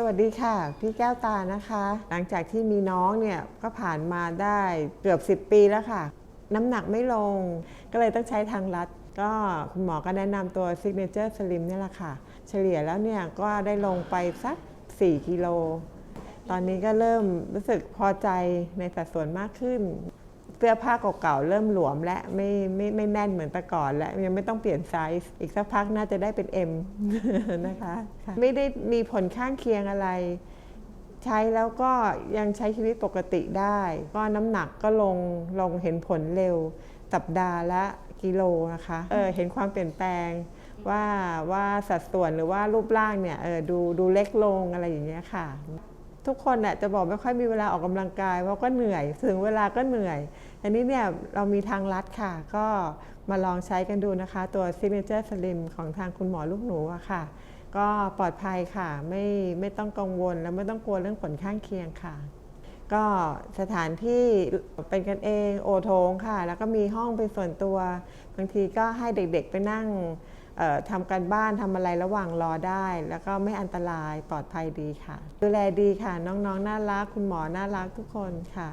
สวัสดีค่ะ พี่แก้วตานะคะ หลังจากที่มีน้องเนี่ยก็ผ่านมาได้เกือบ 10 ปีแล้วค่ะ น้ำหนักไม่ลง ก็เลยต้องใช้ทางลัด ก็คุณหมอก็แนะนำตัว Signature Slim เนี่ยแหละค่ะ เฉลี่ยแล้วเนี่ยก็ได้ลงไปสัก 4 กิโล ตอนนี้ก็เริ่มรู้สึกพอใจในสัดส่วนมากขึ้น เสื้อผ้าเก่าๆเริ่มหลวมและไม่ไม่ไม่แน่นเหมือนแต่ก่อน และยังไม่ต้องเปลี่ยนไซส์อีกสักพักน่าจะได้เป็น M นะคะคะ ไม่ได้มีผลข้างเคียงอะไร ใช้แล้วก็ยังใช้ชีวิตปกติได้ ก็น้ำหนักก็ลงลงเห็นผลเร็ว สัปดาห์ละกิโลนะคะเออเห็นความเปลี่ยนแปลงว่าว่าสัดส่วนหรือว่ารูปร่างเนี่ยเออดูดูเล็กลงอะไรอย่างเงี้ยค่ะ ทุกคนน่ะจะบอกไม่ค่อยมีเวลาออกกำลังกายเพราะก็เหนื่อย ถึงเวลาก็เหนื่อย อันนี้เนี่ยเรามีทางลัดค่ะ ก็มาลองใช้กันดูนะคะ ตัว Signature Slim ของทางคุณหมอลูกหนูอะค่ะ ก็ปลอดภัยค่ะไม่ไม่ต้องกังวลและไม่ต้องกลัวเรื่องผลข้างเคียงค่ะ ก็สถานที่เป็นกันเองโอโถงค่ะ แล้วก็มีห้องเป็นส่วนตัว บางทีก็ให้เด็กๆไปนั่ง ทำการบ้านทำอะไรระหว่างรอได้ แล้วก็ไม่อันตรายปลอดภัยดีค่ะ ดูแลดีค่ะ น้องๆน่ารัก คุณหมอน่ารักทุกคนค่ะ